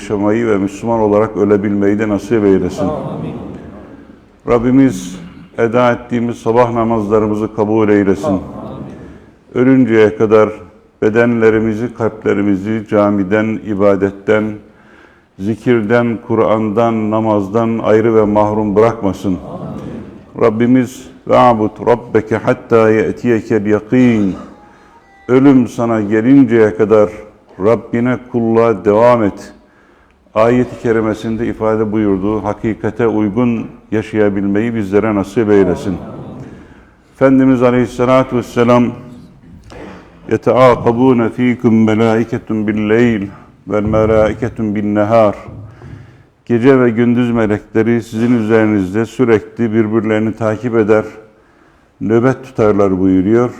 yaşamayı ve Müslüman olarak ölebilmeyi de nasip eylesin. Rabbimiz eda ettiğimiz sabah namazlarımızı kabul eylesin. Ölünceye kadar bedenlerimizi, kalplerimizi camiden, ibadetten, zikirden, Kur'an'dan, namazdan ayrı ve mahrum bırakmasın. Rabbimiz ve'abud rabbeke hatta ye'tiyekel yakin. Ölüm sana gelinceye kadar Rabbine kulluğa devam et Ayet-i kerimesinde ifade buyurduğu hakikate uygun yaşayabilmeyi bizlere nasip eylesin. Efendimiz Aleyhisselatü Vesselam يَتَعَاقَبُونَ ف۪يكُمْ مَلَائِكَةٌ بِالْلَيْلِ وَالْمَلَائِكَةٌ بِالنَّهَارِ Gece ve gündüz melekleri sizin üzerinizde sürekli birbirlerini takip eder, nöbet tutarlar buyuruyor.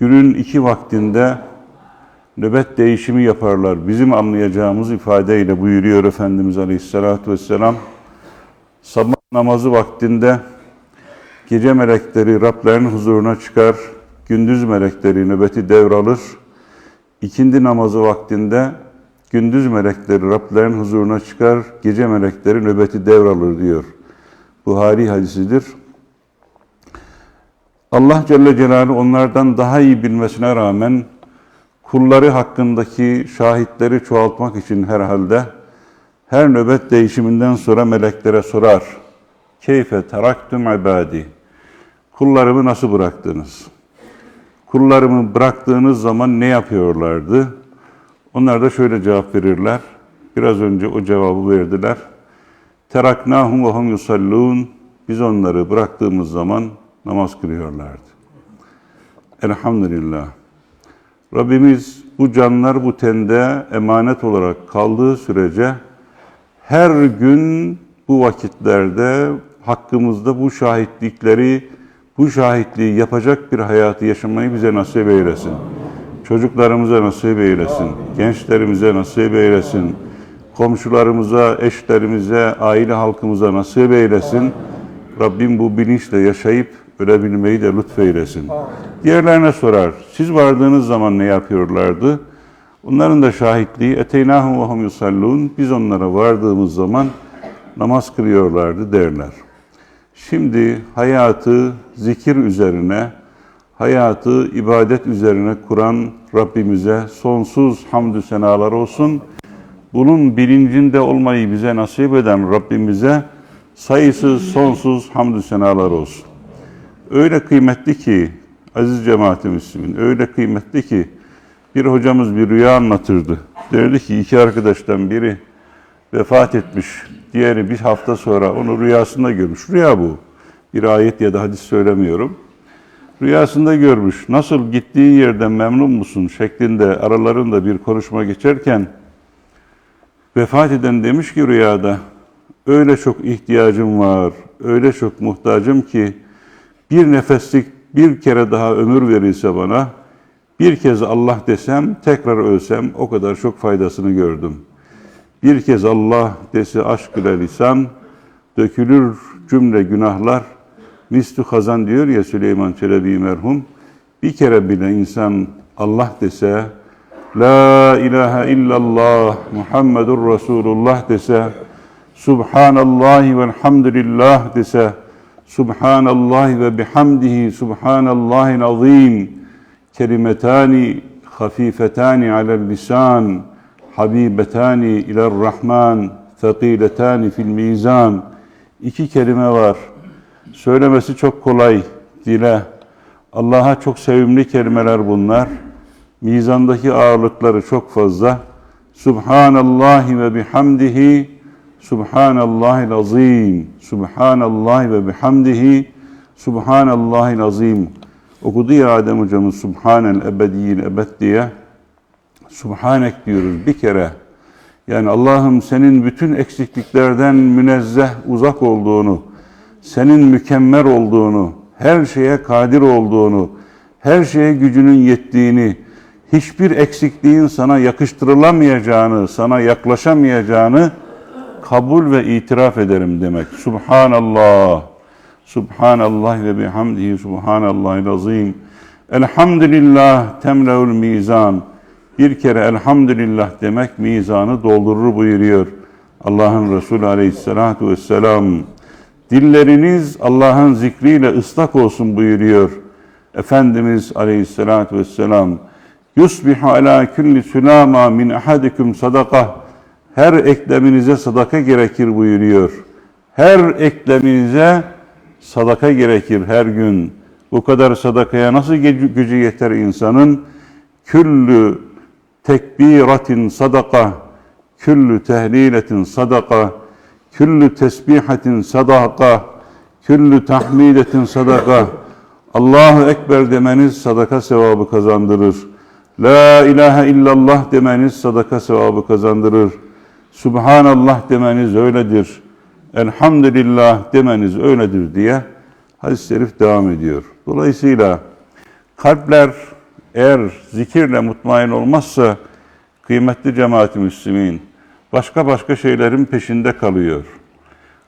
Günün iki vaktinde nöbet değişimi yaparlar. Bizim anlayacağımız ifadeyle buyuruyor Efendimiz Aleyhisselatü Vesselam. Sabah namazı vaktinde gece melekleri Rablerin huzuruna çıkar, gündüz melekleri nöbeti devralır. İkindi namazı vaktinde gündüz melekleri Rablerin huzuruna çıkar, gece melekleri nöbeti devralır diyor. Buhari hadisidir. Allah Celle Celaluhu onlardan daha iyi bilmesine rağmen kulları hakkındaki şahitleri çoğaltmak için herhalde her nöbet değişiminden sonra meleklere sorar. Keyfe teraktum ibadi. Kullarımı nasıl bıraktınız? Kullarımı bıraktığınız zaman ne yapıyorlardı? Onlar da şöyle cevap verirler. Biraz önce o cevabı verdiler. Teraknahum ve hum yusallun. Biz onları bıraktığımız zaman namaz kılıyorlardı. Elhamdülillah. Rabbimiz bu canlar bu tende emanet olarak kaldığı sürece her gün bu vakitlerde hakkımızda bu şahitlikleri, bu şahitliği yapacak bir hayatı yaşamayı bize nasip eylesin. Çocuklarımıza nasip eylesin, gençlerimize nasip eylesin, komşularımıza, eşlerimize, aile halkımıza nasip eylesin. Rabbim bu bilinçle yaşayıp ölebilmeyi de lütfeylesin. Diğerlerine sorar, siz vardığınız zaman ne yapıyorlardı? Onların da şahitliği, eteynahum ve hum yusallun, biz onlara vardığımız zaman namaz kılıyorlardı derler. Şimdi hayatı zikir üzerine, hayatı ibadet üzerine kuran Rabbimize sonsuz hamdü senalar olsun. Bunun bilincinde olmayı bize nasip eden Rabbimize sayısız sonsuz hamdü senalar olsun. Öyle kıymetli ki aziz cemaati Müslümin, öyle kıymetli ki bir hocamız bir rüya anlatırdı. Derdi ki iki arkadaştan biri vefat etmiş, diğeri bir hafta sonra onu rüyasında görmüş. Rüya bu. Bir ayet ya da hadis söylemiyorum. Rüyasında görmüş. Nasıl gittiğin yerden memnun musun şeklinde aralarında bir konuşma geçerken vefat eden demiş ki rüyada öyle çok ihtiyacım var, öyle çok muhtacım ki bir nefeslik bir kere daha ömür verilse bana, bir kez Allah desem, tekrar ölsem o kadar çok faydasını gördüm. Bir kez Allah dese aşk ile lisan, dökülür cümle günahlar. Mislu Hazan diyor ya Süleyman Çelebi merhum, bir kere bile insan Allah dese, La ilahe illallah Muhammedur Resulullah dese, Subhanallahi velhamdülillah dese, Subhanallah ve bihamdihi Subhanallahil azim kelimetani hafifetani alel lisan habibetani iler rahman fakiletani fil mizan iki kelime var. Söylemesi çok kolay dile. Allah'a çok sevimli kelimeler bunlar. Mizandaki ağırlıkları çok fazla. Subhanallahi ve bihamdihi Subhanallahil azim. Subhanallah ve bihamdihi. Subhanallahil azim. Okudu ya Adem hocamız Subhanel ebediyil ebed diye. Subhanek diyoruz bir kere. Yani Allah'ım senin bütün eksikliklerden münezzeh uzak olduğunu, senin mükemmel olduğunu, her şeye kadir olduğunu, her şeye gücünün yettiğini, hiçbir eksikliğin sana yakıştırılamayacağını, sana yaklaşamayacağını kabul ve itiraf ederim demek. Subhanallah. Subhanallah ve bihamdihi subhanallahil azim. Elhamdülillah temleul mizan. bir kere elhamdülillah demek mizanı doldurur buyuruyor. Allah'ın Resulü aleyhissalatu vesselam. Dilleriniz Allah'ın zikriyle ıslak olsun buyuruyor. Efendimiz aleyhissalatu vesselam. Yusbihu ala kulli sulama min ahadikum sadaka. Her ekleminize sadaka gerekir buyuruyor. Her ekleminize sadaka gerekir her gün. Bu kadar sadakaya nasıl gücü yeter insanın? Küllü tekbiratin sadaka, küllü tehliletin sadaka, küllü tesbihatin sadaka, küllü tahmidetin sadaka. Allahu Ekber demeniz sadaka sevabı kazandırır. La ilahe illallah demeniz sadaka sevabı kazandırır. Subhanallah demeniz öyledir. Elhamdülillah demeniz öyledir diye hadis-i şerif devam ediyor. Dolayısıyla kalpler eğer zikirle mutmain olmazsa kıymetli cemaat-i müslimin başka başka şeylerin peşinde kalıyor.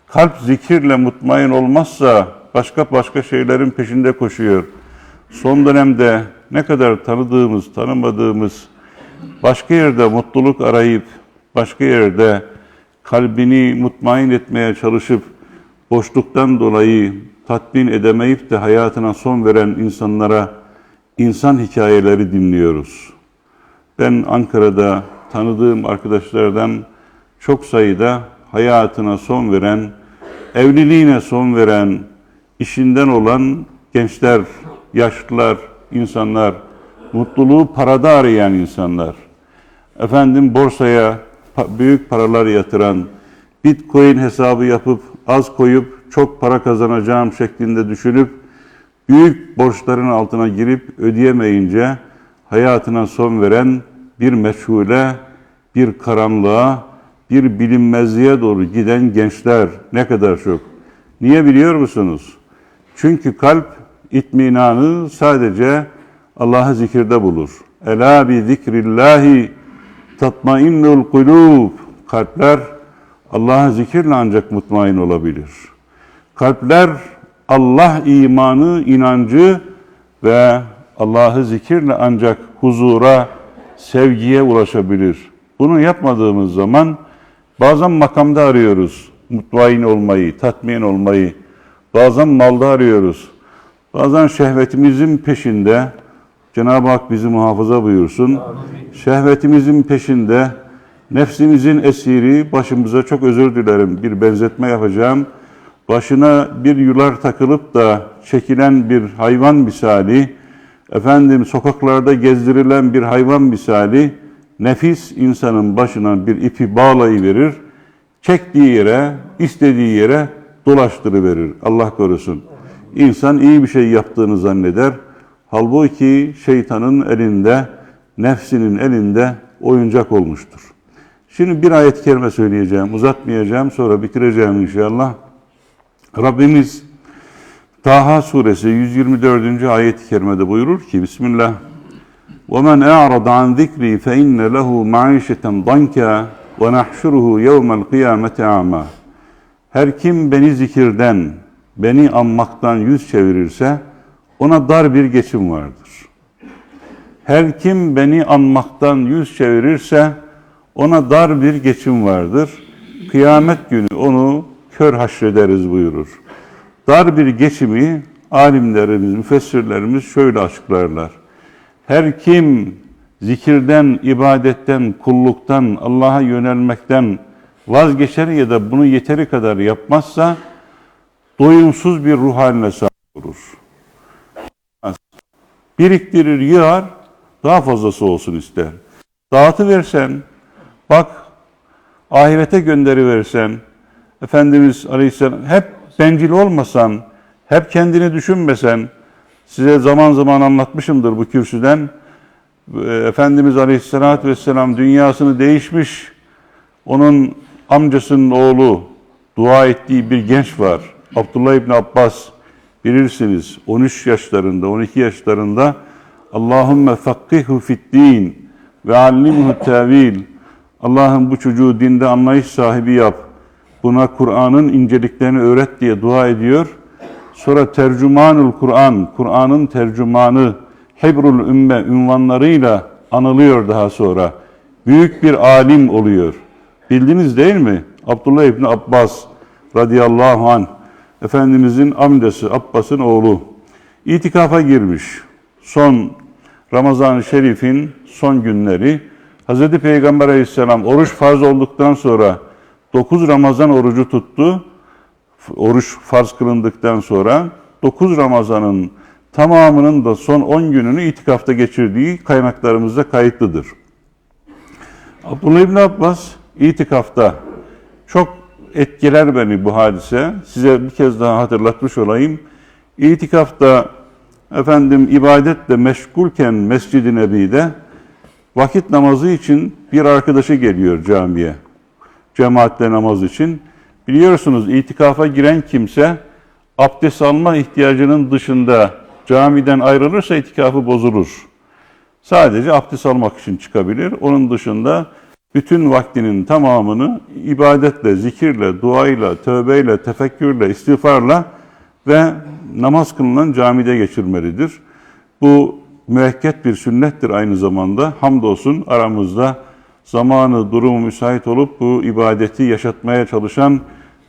Kalp zikirle mutmain olmazsa başka başka şeylerin peşinde koşuyor. Son dönemde ne kadar tanıdığımız, tanımadığımız başka yerde mutluluk arayıp başka yerde kalbini mutmain etmeye çalışıp boşluktan dolayı tatmin edemeyip de hayatına son veren insanlara insan hikayeleri dinliyoruz. Ben Ankara'da tanıdığım arkadaşlardan çok sayıda hayatına son veren, evliliğine son veren, işinden olan gençler, yaşlılar, insanlar, mutluluğu parada arayan insanlar, efendim borsaya büyük paralar yatıran, bitcoin hesabı yapıp az koyup çok para kazanacağım şeklinde düşünüp büyük borçların altına girip ödeyemeyince hayatına son veren bir meşhule, bir karanlığa, bir bilinmezliğe doğru giden gençler ne kadar çok. Niye biliyor musunuz? Çünkü kalp itminanı sadece Allah'ı zikirde bulur. Ela bi zikrillahi tatmainnul kulub. Kalpler Allah'ı zikirle ancak mutmain olabilir. Kalpler Allah imanı, inancı ve Allah'ı zikirle ancak huzura, sevgiye ulaşabilir. Bunu yapmadığımız zaman bazen makamda arıyoruz mutmain olmayı, tatmin olmayı. Bazen malda arıyoruz. Bazen şehvetimizin peşinde Cenab-ı Hak bizi muhafaza buyursun. Şehvetimizin peşinde nefsimizin esiri başımıza çok özür dilerim bir benzetme yapacağım. Başına bir yular takılıp da çekilen bir hayvan misali, efendim sokaklarda gezdirilen bir hayvan misali, nefis insanın başına bir ipi bağlayıverir, çektiği yere, istediği yere dolaştırıverir. Allah korusun. İnsan iyi bir şey yaptığını zanneder. Halbuki şeytanın elinde, nefsinin elinde oyuncak olmuştur. Şimdi bir ayet-i kerime söyleyeceğim, uzatmayacağım, sonra bitireceğim inşallah. Rabbimiz Taha suresi 124. ayet-i kerimede buyurur ki Bismillah وَمَنْ اَعْرَضَ عَنْ ذِكْرِي فَاِنَّ لَهُ مَعِيشَةً ضَنْكَا وَنَحْشُرُهُ يَوْمَ الْقِيَامَةِ عَامًا Her kim beni zikirden, beni anmaktan yüz çevirirse ona dar bir geçim vardır. Her kim beni anmaktan yüz çevirirse ona dar bir geçim vardır. Kıyamet günü onu kör haşrederiz buyurur. Dar bir geçimi alimlerimiz, müfessirlerimiz şöyle açıklarlar. Her kim zikirden, ibadetten, kulluktan, Allah'a yönelmekten vazgeçer ya da bunu yeteri kadar yapmazsa doyumsuz bir ruh haline sahip olur. Biriktirir, yığar, daha fazlası olsun ister. Dağıtıversen, bak ahirete gönderiversen, Efendimiz Aleyhisselam hep bencil olmasan, hep kendini düşünmesen, size zaman zaman anlatmışımdır bu kürsüden. Ee, Efendimiz Aleyhisselatü Vesselam dünyasını değişmiş. Onun amcasının oğlu dua ettiği bir genç var. Abdullah İbni Abbas bilirsiniz 13 yaşlarında, 12 yaşlarında Allahümme fakkihu fid din ve allimhu tevil. Allah'ım bu çocuğu dinde anlayış sahibi yap. Buna Kur'an'ın inceliklerini öğret diye dua ediyor. Sonra tercümanul Kur'an, Kur'an'ın tercümanı Hebrul Ümme ünvanlarıyla anılıyor daha sonra. Büyük bir alim oluyor. Bildiniz değil mi? Abdullah İbni Abbas radıyallahu anh Efendimizin amcası Abbas'ın oğlu itikafa girmiş. Son Ramazan-ı Şerif'in son günleri Hz. Peygamber aleyhisselam oruç farz olduktan sonra 9 Ramazan orucu tuttu. Oruç farz kılındıktan sonra 9 Ramazan'ın tamamının da son 10 gününü itikafta geçirdiği kaynaklarımızda kayıtlıdır. Abdullah İbni Abbas itikafta çok etkiler beni bu hadise. Size bir kez daha hatırlatmış olayım. İtikafta efendim ibadetle meşgulken Mescid-i Nebi'de vakit namazı için bir arkadaşı geliyor camiye. Cemaatle namaz için. Biliyorsunuz itikafa giren kimse abdest alma ihtiyacının dışında camiden ayrılırsa itikafı bozulur. Sadece abdest almak için çıkabilir. Onun dışında bütün vaktinin tamamını ibadetle, zikirle, duayla, tövbeyle, tefekkürle, istiğfarla ve namaz kılınan camide geçirmelidir. Bu müekket bir sünnettir aynı zamanda. Hamdolsun aramızda zamanı, durumu müsait olup bu ibadeti yaşatmaya çalışan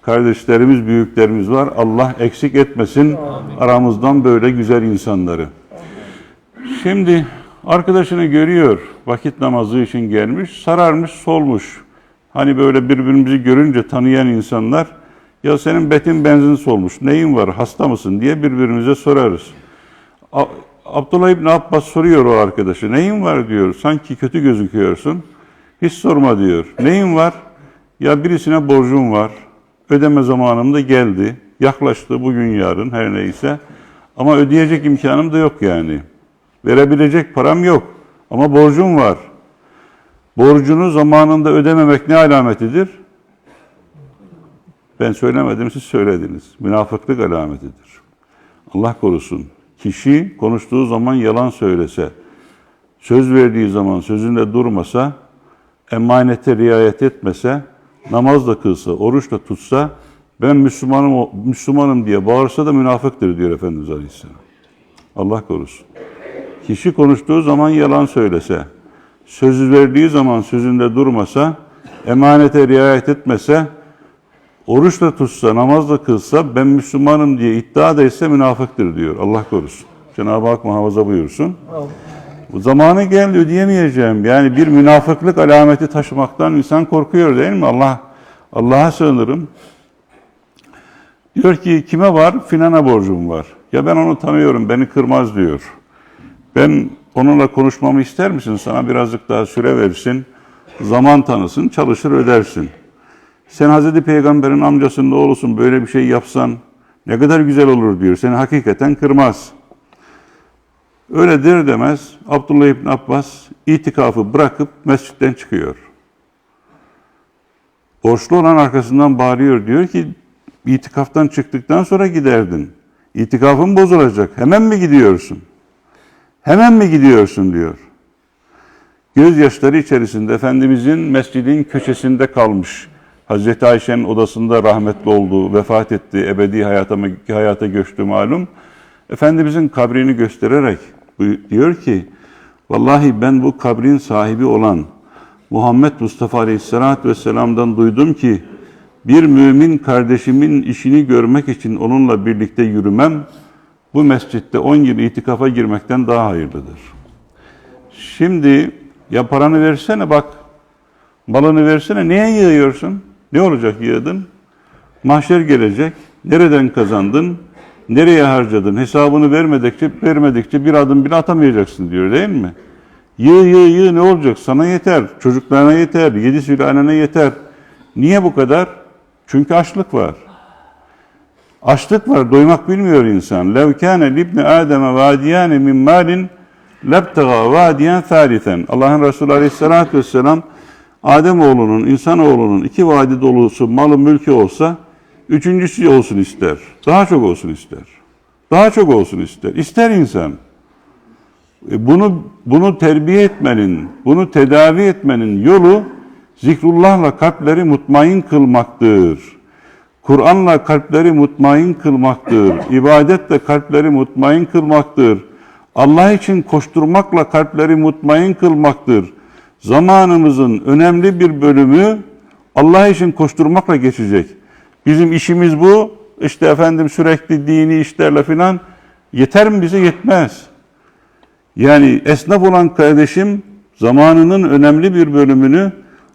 kardeşlerimiz, büyüklerimiz var. Allah eksik etmesin aramızdan böyle güzel insanları. Şimdi arkadaşını görüyor, vakit namazı için gelmiş, sararmış, solmuş. Hani böyle birbirimizi görünce tanıyan insanlar, ya senin betin benzin solmuş, neyin var, hasta mısın diye birbirimize sorarız. Abdullah İbni Abbas soruyor o arkadaşı, neyin var diyor, sanki kötü gözüküyorsun. Hiç sorma diyor, neyin var? Ya birisine borcum var, ödeme zamanım da geldi, yaklaştı bugün yarın her neyse. Ama ödeyecek imkanım da yok yani. Verebilecek param yok ama borcum var. Borcunu zamanında ödememek ne alametidir? Ben söylemedim, siz söylediniz. Münafıklık alametidir. Allah korusun. Kişi konuştuğu zaman yalan söylese, söz verdiği zaman sözünde durmasa, emanete riayet etmese, namaz da kılsa, oruç da tutsa, ben Müslümanım, Müslümanım diye bağırsa da münafıktır diyor Efendimiz Aleyhisselam. Allah korusun. Kişi konuştuğu zaman yalan söylese, sözü verdiği zaman sözünde durmasa, emanete riayet etmese, oruç da tutsa, namaz da kılsa, ben Müslümanım diye iddia da etse münafıktır diyor. Allah korusun. Cenab-ı Hak muhafaza buyursun. Bu zamanı geldi ödeyemeyeceğim. Yani bir münafıklık alameti taşımaktan insan korkuyor değil mi? Allah Allah'a sığınırım. Diyor ki kime var? Filana borcum var. Ya ben onu tanıyorum, beni kırmaz diyor. Ben onunla konuşmamı ister misin? Sana birazcık daha süre versin. Zaman tanısın, çalışır ödersin. Sen Hazreti Peygamber'in amcasının oğlusun, böyle bir şey yapsan ne kadar güzel olur diyor. Seni hakikaten kırmaz. Öyle der demez Abdullah İbni Abbas itikafı bırakıp mescitten çıkıyor. Borçlu olan arkasından bağırıyor. Diyor ki itikaftan çıktıktan sonra giderdin. İtikafın bozulacak. Hemen mi gidiyorsun? Hemen mi gidiyorsun diyor. Gözyaşları içerisinde Efendimizin mescidin köşesinde kalmış. Hazreti Ayşe'nin odasında rahmetli oldu, vefat etti, ebedi hayata, hayata göçtü malum. Efendimizin kabrini göstererek diyor ki, Vallahi ben bu kabrin sahibi olan Muhammed Mustafa Aleyhisselatü Vesselam'dan duydum ki, bir mümin kardeşimin işini görmek için onunla birlikte yürümem, bu mescitte 10 yıl itikafa girmekten daha hayırlıdır. Şimdi ya paranı versene bak, malını versene, niye yığıyorsun? Ne olacak yığdın? Mahşer gelecek, nereden kazandın, nereye harcadın, hesabını vermedikçe, vermedikçe bir adım bile atamayacaksın diyor değil mi? Yığ yığ yığ ne olacak? Sana yeter, çocuklarına yeter, yedi sülalene yeter. Niye bu kadar? Çünkü açlık var. Açlık var, doymak bilmiyor insan. Lev kâne libni Adem'e vadiyâne min mâlin lebtega vadiyen thâlithen. Allah'ın Resulü Aleyhisselatü Vesselam Adem oğlunun, insan oğlunun iki vadi dolusu malı mülkü olsa üçüncüsü olsun ister. Daha çok olsun ister. Daha çok olsun ister. İster insan. E Bunu bunu terbiye etmenin, bunu tedavi etmenin yolu zikrullahla kalpleri mutmain kılmaktır. Kur'an'la kalpleri mutmain kılmaktır. İbadetle kalpleri mutmain kılmaktır. Allah için koşturmakla kalpleri mutmain kılmaktır. Zamanımızın önemli bir bölümü Allah için koşturmakla geçecek. Bizim işimiz bu. İşte efendim sürekli dini işlerle filan yeter mi bize? Yetmez. Yani esnaf olan kardeşim zamanının önemli bir bölümünü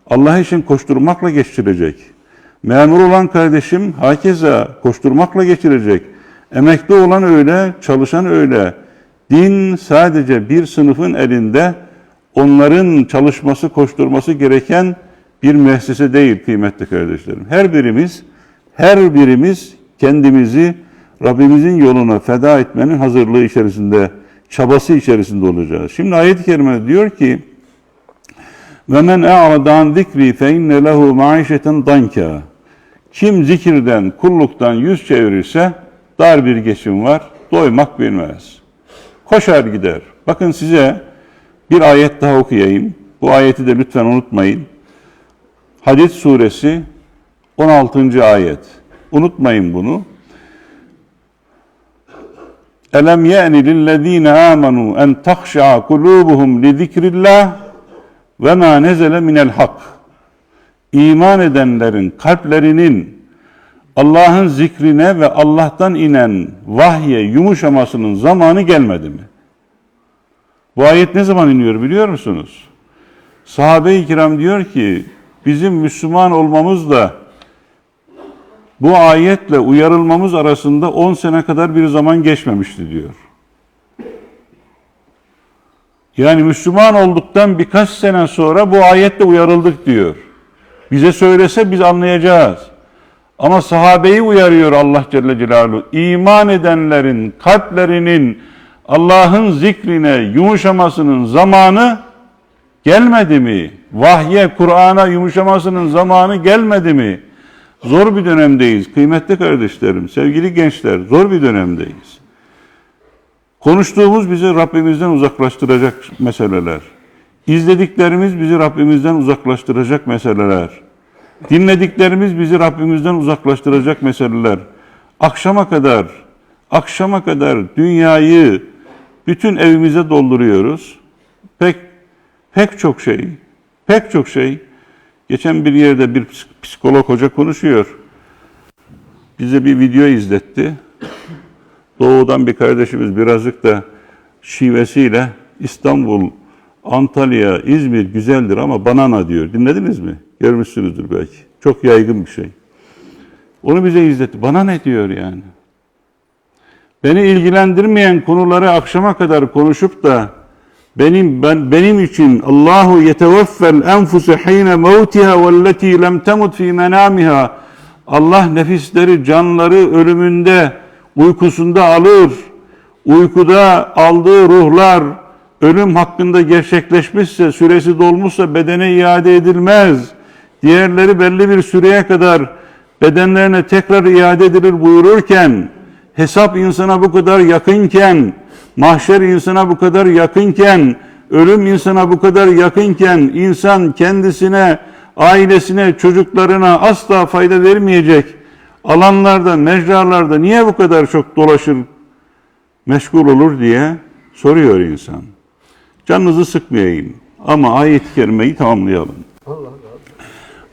Allah için koşturmakla geçirecek. Memur olan kardeşim hakeza koşturmakla geçirecek. Emekli olan öyle, çalışan öyle. Din sadece bir sınıfın elinde onların çalışması, koşturması gereken bir müessese değil kıymetli kardeşlerim. Her birimiz, her birimiz kendimizi Rabbimizin yoluna feda etmenin hazırlığı içerisinde, çabası içerisinde olacağız. Şimdi ayet-i kerime diyor ki, ve men a'radan zikri fe inne lehu maişeten danka. Kim zikirden, kulluktan yüz çevirirse dar bir geçim var, doymak bilmez. Koşar gider. Bakın size bir ayet daha okuyayım. Bu ayeti de lütfen unutmayın. Hadid suresi 16. ayet. Unutmayın bunu. Elem ye'ni lillezine amenu en tahşa'a kulubuhum li zikrillah ve ma nezele minel hak. İman edenlerin kalplerinin Allah'ın zikrine ve Allah'tan inen vahye yumuşamasının zamanı gelmedi mi? Bu ayet ne zaman iniyor biliyor musunuz? Sahabe-i kiram diyor ki bizim Müslüman olmamızla bu ayetle uyarılmamız arasında 10 sene kadar bir zaman geçmemişti diyor. Yani Müslüman olduktan birkaç sene sonra bu ayetle uyarıldık diyor. Bize söylese biz anlayacağız. Ama sahabeyi uyarıyor Allah Celle Celaluhu. İman edenlerin kalplerinin Allah'ın zikrine yumuşamasının zamanı gelmedi mi? Vahye, Kur'an'a yumuşamasının zamanı gelmedi mi? Zor bir dönemdeyiz kıymetli kardeşlerim, sevgili gençler, zor bir dönemdeyiz. Konuştuğumuz bizi Rabbimizden uzaklaştıracak meseleler. İzlediklerimiz bizi Rabbimizden uzaklaştıracak meseleler. Dinlediklerimiz bizi Rabbimizden uzaklaştıracak meseleler. Akşama kadar, akşama kadar dünyayı bütün evimize dolduruyoruz. Pek pek çok şey, pek çok şey. Geçen bir yerde bir psikolog hoca konuşuyor. Bize bir video izletti. Doğudan bir kardeşimiz birazcık da şivesiyle İstanbul, Antalya, İzmir güzeldir ama banana diyor. Dinlediniz mi? Görmüşsünüzdür belki. Çok yaygın bir şey. Onu bize izletti. Bana ne diyor yani? Beni ilgilendirmeyen konuları akşama kadar konuşup da benim ben benim için Allahu yeteveffel enfuse hine mevtiha velleti lem temut fi menamiha Allah nefisleri, canları ölümünde, uykusunda alır. Uykuda aldığı ruhlar ölüm hakkında gerçekleşmişse, süresi dolmuşsa bedene iade edilmez. Diğerleri belli bir süreye kadar bedenlerine tekrar iade edilir buyururken, hesap insana bu kadar yakınken, mahşer insana bu kadar yakınken, ölüm insana bu kadar yakınken, insan kendisine, ailesine, çocuklarına asla fayda vermeyecek alanlarda, mecralarda niye bu kadar çok dolaşır, meşgul olur diye soruyor insan. Canınızı sıkmayayım ama ayet-i kerimeyi tamamlayalım.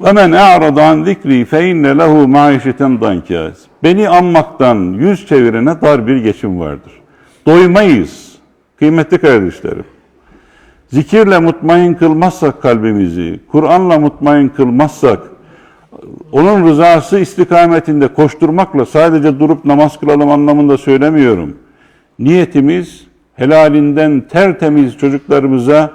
Ve men a'rada an zikri fe inne lehu maişeten. Beni anmaktan yüz çevirene dar bir geçim vardır. Doymayız kıymetli kardeşlerim. Zikirle mutmain kılmazsak kalbimizi, Kur'an'la mutmain kılmazsak, onun rızası istikametinde koşturmakla sadece durup namaz kılalım anlamında söylemiyorum. Niyetimiz helalinden tertemiz çocuklarımıza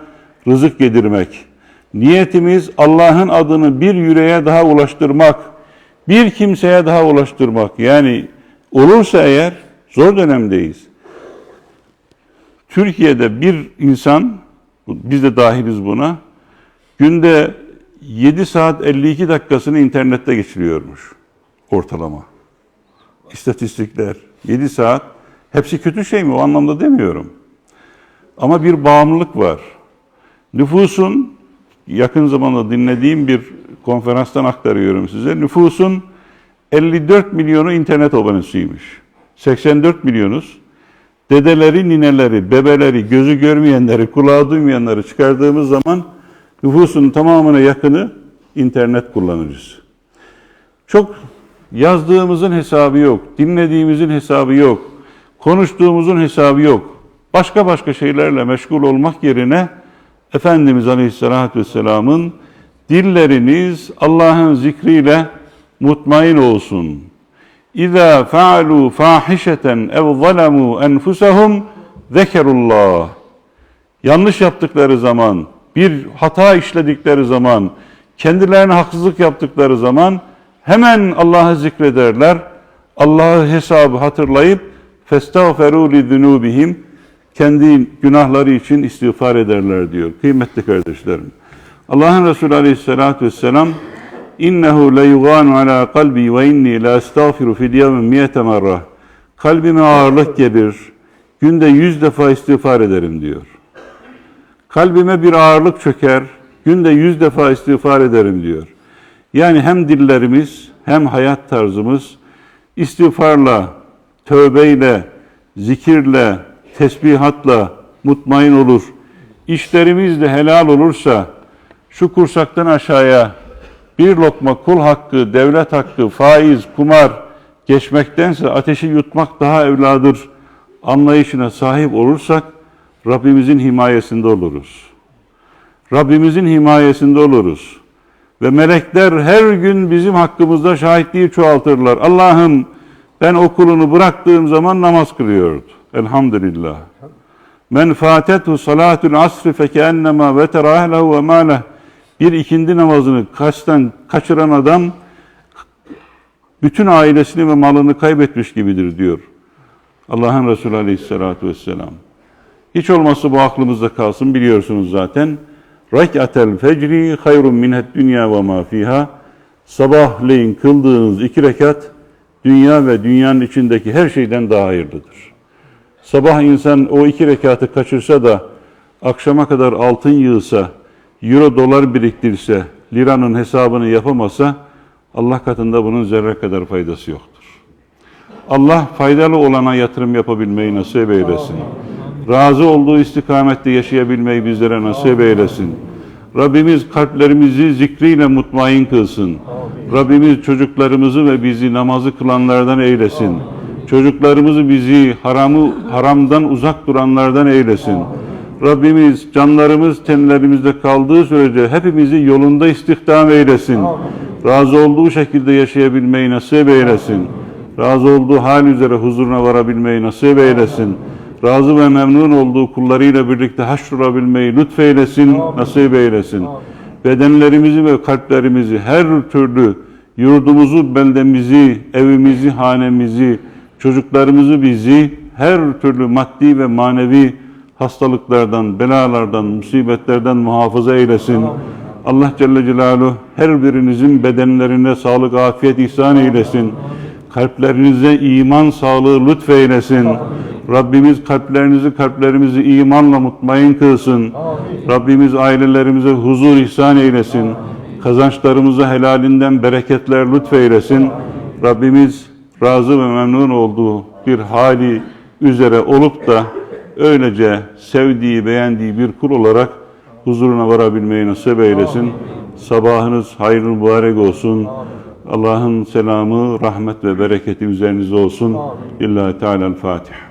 rızık yedirmek. Niyetimiz Allah'ın adını bir yüreğe daha ulaştırmak, bir kimseye daha ulaştırmak. Yani olursa eğer zor dönemdeyiz. Türkiye'de bir insan, biz de dahiliz buna, günde 7 saat 52 dakikasını internette geçiriyormuş ortalama. İstatistikler 7 saat. Hepsi kötü şey mi? O anlamda demiyorum. Ama bir bağımlılık var. Nüfusun, yakın zamanda dinlediğim bir konferanstan aktarıyorum size. Nüfusun 54 milyonu internet abonesiymiş. 84 milyonuz. dedeleri, nineleri, bebeleri, gözü görmeyenleri, kulağı duymayanları çıkardığımız zaman nüfusun tamamına yakını internet kullanıcısı. Çok yazdığımızın hesabı yok, dinlediğimizin hesabı yok, konuştuğumuzun hesabı yok. Başka başka şeylerle meşgul olmak yerine Efendimiz Aleyhisselatü Vesselam'ın dilleriniz Allah'ın zikriyle mutmain olsun. İza fa'alu fahişeten ev zalemu enfusahum zekerullah. Yanlış yaptıkları zaman, bir hata işledikleri zaman, kendilerine haksızlık yaptıkları zaman hemen Allah'ı zikrederler. Allah'ı hesabı hatırlayıp festağferu li zunubihim kendi günahları için istiğfar ederler diyor. Kıymetli kardeşlerim. Allah'ın Resulü Aleyhisselatü Vesselam innehu le yuganu ala kalbi ve inni la estağfiru fil miyete merra. Kalbime ağırlık gelir. Günde yüz defa istiğfar ederim diyor. Kalbime bir ağırlık çöker. Günde yüz defa istiğfar ederim diyor. Yani hem dillerimiz hem hayat tarzımız istiğfarla, tövbeyle, zikirle, tesbihatla mutmain olur. İşlerimiz de helal olursa şu kursaktan aşağıya bir lokma kul hakkı, devlet hakkı, faiz, kumar geçmektense ateşi yutmak daha evladır anlayışına sahip olursak Rabbimizin himayesinde oluruz. Rabbimizin himayesinde oluruz. Ve melekler her gün bizim hakkımızda şahitliği çoğaltırlar. Allah'ım ben okulunu bıraktığım zaman namaz kılıyordu. Elhamdülillah. Men fatetu salatul asri fekennema vetera ehlehu ve maleh. Bir ikindi namazını kaçtan kaçıran adam bütün ailesini ve malını kaybetmiş gibidir diyor. Allah'ın Resulü Aleyhisselatü Vesselam. Hiç olmazsa bu aklımızda kalsın biliyorsunuz zaten. Rek'atel fecri hayrun minhet dünya ve ma fiha. Sabahleyin kıldığınız iki rekat dünya ve dünyanın içindeki her şeyden daha hayırlıdır. Sabah insan o iki rekatı kaçırsa da akşama kadar altın yığsa, euro dolar biriktirse, liranın hesabını yapamasa Allah katında bunun zerre kadar faydası yoktur. Allah faydalı olana yatırım yapabilmeyi nasip eylesin. Razı olduğu istikamette yaşayabilmeyi bizlere nasip eylesin. Rabbimiz kalplerimizi zikriyle mutmain kılsın. Rabbimiz çocuklarımızı ve bizi namazı kılanlardan eylesin. Çocuklarımızı bizi haramı haramdan uzak duranlardan eylesin. Rabbimiz canlarımız tenlerimizde kaldığı sürece hepimizi yolunda istihdam eylesin. Razı olduğu şekilde yaşayabilmeyi nasip eylesin. Razı olduğu hal üzere huzuruna varabilmeyi nasip eylesin. Razı ve memnun olduğu kullarıyla birlikte haşrolabilmeyi lütfeylesin, nasip eylesin. Bedenlerimizi ve kalplerimizi her türlü yurdumuzu, beldemizi, evimizi, hanemizi, çocuklarımızı bizi her türlü maddi ve manevi hastalıklardan, belalardan, musibetlerden muhafaza eylesin. Allah Celle Celaluhu her birinizin bedenlerine sağlık, afiyet ihsan eylesin. Kalplerinize iman sağlığı lütfeylesin. Rabbimiz kalplerinizi, kalplerimizi imanla mutmain kılsın. Rabbimiz ailelerimize huzur ihsan eylesin. Kazançlarımıza helalinden bereketler lütfeylesin. Rabbimiz razı ve memnun olduğu bir hali üzere olup da öylece sevdiği, beğendiği bir kul olarak huzuruna varabilmeyi nasip eylesin. Sabahınız hayırlı mübarek olsun. Allah'ın selamı, rahmet ve bereketi üzerinize olsun. İlla Teala'l-Fatiha.